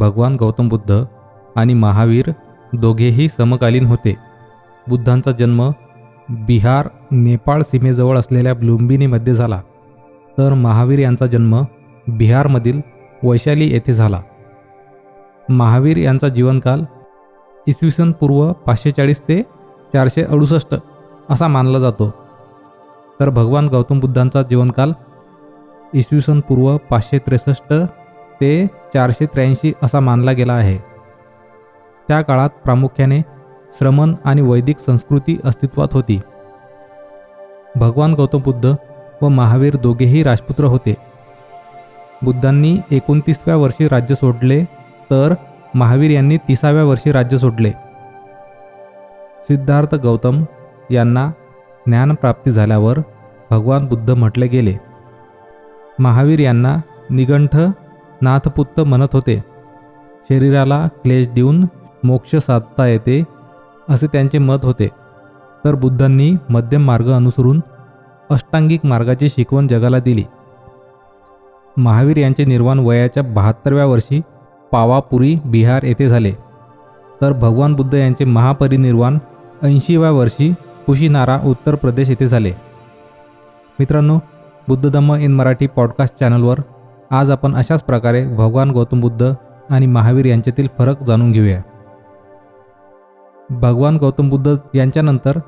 भगवान गौतम बुद्ध आणि महावीर दोघेही समकालीन होते. बुद्धांचा जन्म बिहार नेपाळ सीमेजवळ असलेल्या लुंबिनीमध्ये झाला. तर महावीर यांचा जन्म बिहारमधील वैशाली येथे झाला. महावीर यांचा जीवनकाल इसवी सन पूर्व पाचशे चाळीस ते चारशे अडुसष्ट असा मानला जातो. तर भगवान गौतम बुद्धांचा जीवनकाल इसवी सन पूर्व पाचशे त्रेसष्ट ते चारशे त्र्याऐंशी असा मानला गेला आहे. त्या काळात प्रामुख्याने श्रमण आणि वैदिक संस्कृती अस्तित्वात होती. भगवान गौतम बुद्ध व महावीर दोघेही राजपुत्र होते. बुद्धांनी एकोणतीसव्या वर्षी राज्य सोडले तर महावीर यांनी तिसाव्या वर्षी राज्य सोडले. सिद्धार्थ गौतम यांना ज्ञानप्राप्ती झाल्यावर भगवान बुद्ध म्हटले गेले. महावीर यांना निगंठ नाथपुत्त म्हणत होते शरीराला क्लेश देऊन मोक्ष साधता येते असे त्यांचे मत होते. तर बुद्धांनी मध्यम मार्ग अनुसरून अष्टांगिक मार्गाची शिकवण जगाला दिली. महावीर यांचे निर्वाण वयाच्या बहात्तरव्या वर्षी पावापुरी बिहार येथे झाले. तर भगवान बुद्ध यांचे महापरिनिर्वाण ऐंशीव्या वर्षी कुशीनारा उत्तर प्रदेश येथे झाले. मित्रांनो बुद्धदम इन मराठी पॉडकास्ट चॅनलवर आज आपण अशाच प्रकारे भगवान गौतम बुद्ध आणि महावीर यांच्यातील फरक जाणून घेऊया. भगवान गौतम बुद्ध यांच्यानंतर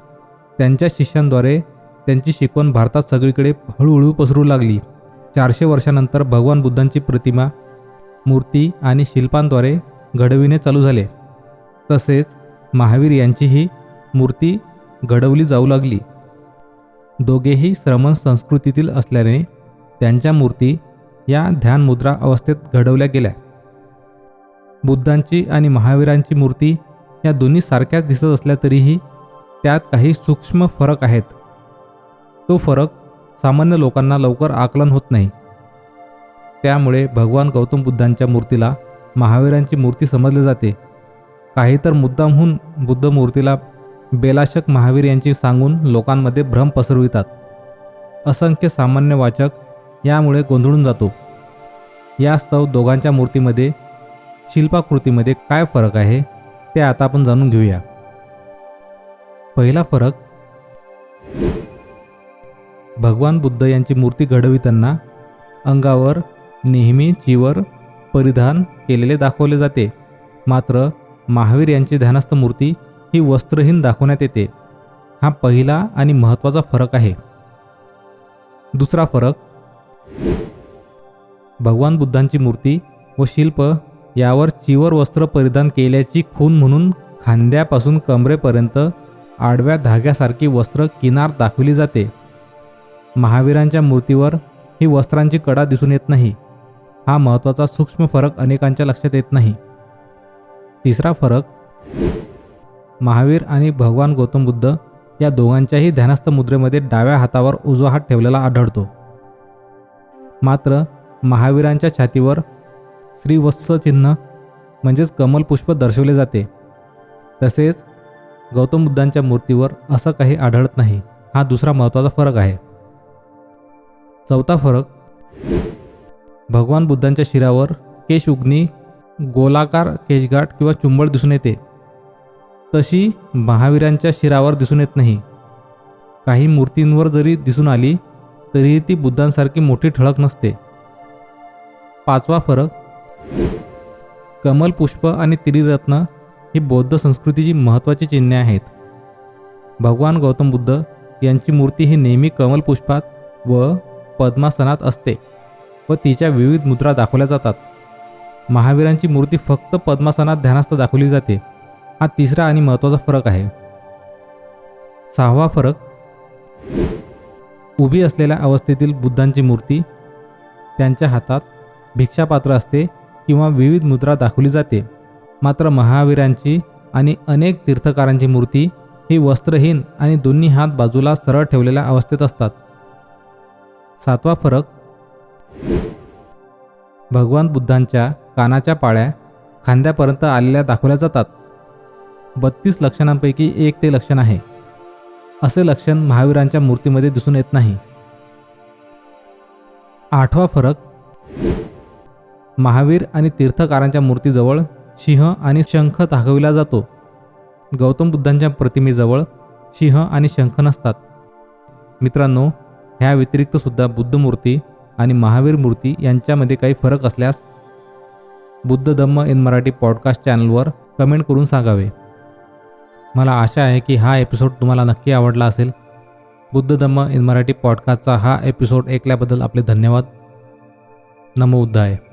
त्यांच्या शिष्यांद्वारे त्यांची शिकवण भारतात सगळीकडे हळूहळू पसरू लागली. चारशे वर्षानंतर भगवान बुद्धांची प्रतिमा मूर्ती आणि शिल्पांद्वारे घडविणे चालू झाले. तसेच महावीर यांचीही मूर्ती घडवली जाऊ लागली. दोघेही श्रमण संस्कृतीतील असल्याने त्यांच्या मूर्ती या ध्यानमुद्रा अवस्थेत घडवल्या गेल्या. बुद्धांची आणि महावीरांची मूर्ती या दोन्ही सारख्याच दिसत असल्या तरीही त्यात काही सूक्ष्म फरक आहेत. तो फरक सामान्य लोकांना लवकर आकलन होत नाही. त्यामुळे भगवान गौतम बुद्धांच्या मूर्तीला महावीरांची मूर्ती समजले जाते. काही तर मुद्दामहून बुद्ध मूर्तीला बेलाशक महावीर यांची सांगून लोकांमध्ये भ्रम पसरवितात. असंख्य सामान्य वाचक यामुळे गोंधळून जातो. यास्तव दोघांच्या मूर्तीमध्ये शिल्पाकृतीमध्ये काय फरक आहे ते आता आपण जाणून घेऊया. पहिला फरक भगवान बुद्ध यांची मूर्ती घडविताना अंगावर नेहमी चिवर परिधान केलेले दाखवले जाते. मात्र महावीर यांची ध्यानस्थ मूर्ती ही वस्त्रहीन दाखवण्यात येते. हा पहिला आणि महत्त्वाचा फरक आहे. दुसरा फरक भगवान बुद्धांची मूर्ती व शिल्प यावर चिवर वस्त्र परिधान केल्याची खून म्हणून खांद्यापासून कमरेपर्यंत आडव्या धाग्यासारखी वस्त्र किनार दाखविली जाते. महावीरांच्या मूर्तीवर ही वस्त्रांची कडा दिसून येत नाही. हा महत्त्वाचा सूक्ष्म फरक अनेकांच्या लक्षात येत नाही. तिसरा फरक महावीर आणि भगवान गौतम बुद्ध या दोघांच्याही ध्यानस्थ मुद्रेमध्ये डाव्या हातावर उजवा हात ठेवलेला आढळतो. मात्र महावीरांच्या छातीवर श्रीवत्स चिन्ह म्हणजेच कमलपुष्प दर्शवले जाते. तसेच गौतम बुद्धांच्या मूर्तीवर असं काही आढळत नाही. हा दुसरा महत्त्वाचा फरक आहे. चौथा फरक भगवान बुद्धांच्या शिरावर केश उगणी गोलाकार केशगाठ किंवा चुंबळ दिसून येते. तशी महावीरांच्या शिरावर दिसून येत नाही. काही मूर्तींवर जरी दिसून आली तरीही ती बुद्धांसारखी मोठी ठळक नसते. पाचवा फरक कमल पुष्प आणि त्रिरत्न ही बौद्ध संस्कृतीची महत्त्वाची चिन्हे आहेत. भगवान गौतम बुद्ध यांची मूर्ती ही नेहमी कमलपुष्पात व पद्मासनात असते व तिच्या विविध मुद्रा दाखवल्या जातात. महावीरांची मूर्ती फक्त पद्मासनात ध्यानास्थ दाखवली जाते. हा तिसरा आणि महत्त्वाचा फरक आहे. सहावा फरक उभी असलेल्या अवस्थेतील बुद्धांची मूर्ती त्यांच्या हातात भिक्षापात्र असते किंवा विविध मुद्रा दाखवली जाते. मात्र महावीरांची आणि अनेक तीर्थकारांची मूर्ती ही वस्त्रहीन आणि दोन्ही हात बाजूला सरळ ठेवलेल्या अवस्थेत असतात. सातवा फरक भगवान बुद्धांच्या कानाच्या पाळ्या खांद्यापर्यंत आलेल्या दाखवल्या जातात. बत्तीस लक्षणांपैकी एक ते लक्षण आहे. असे लक्षण महावीरांच्या मूर्तीमध्ये दिसून येत नाही. आठवा फरक महावीर आणि तीर्थकारांच्या मूर्तीजवळ सिंह आणि शंख दाखविला जातो. गौतम बुद्धांच्या प्रतिमेजवळ सिंह आणि शंख नसतात. मित्रांनो ह्या व्यतिरिक्त सुद्धा बुद्ध मूर्ती आणि महावीर मूर्ती यांच्यामध्ये काही फरक असल्यास बुद्ध धम्म इन मराठी पॉडकास्ट चॅनलवर कमेंट करून सांगावे. मला आशा आहे की हा एपिसोड तुम्हाला नक्की आवडला असेल. बुद्ध धम्म इन मराठी पॉडकास्टचा हा एपिसोड ऐकल्याबद्दल आपले धन्यवाद. नमो आहे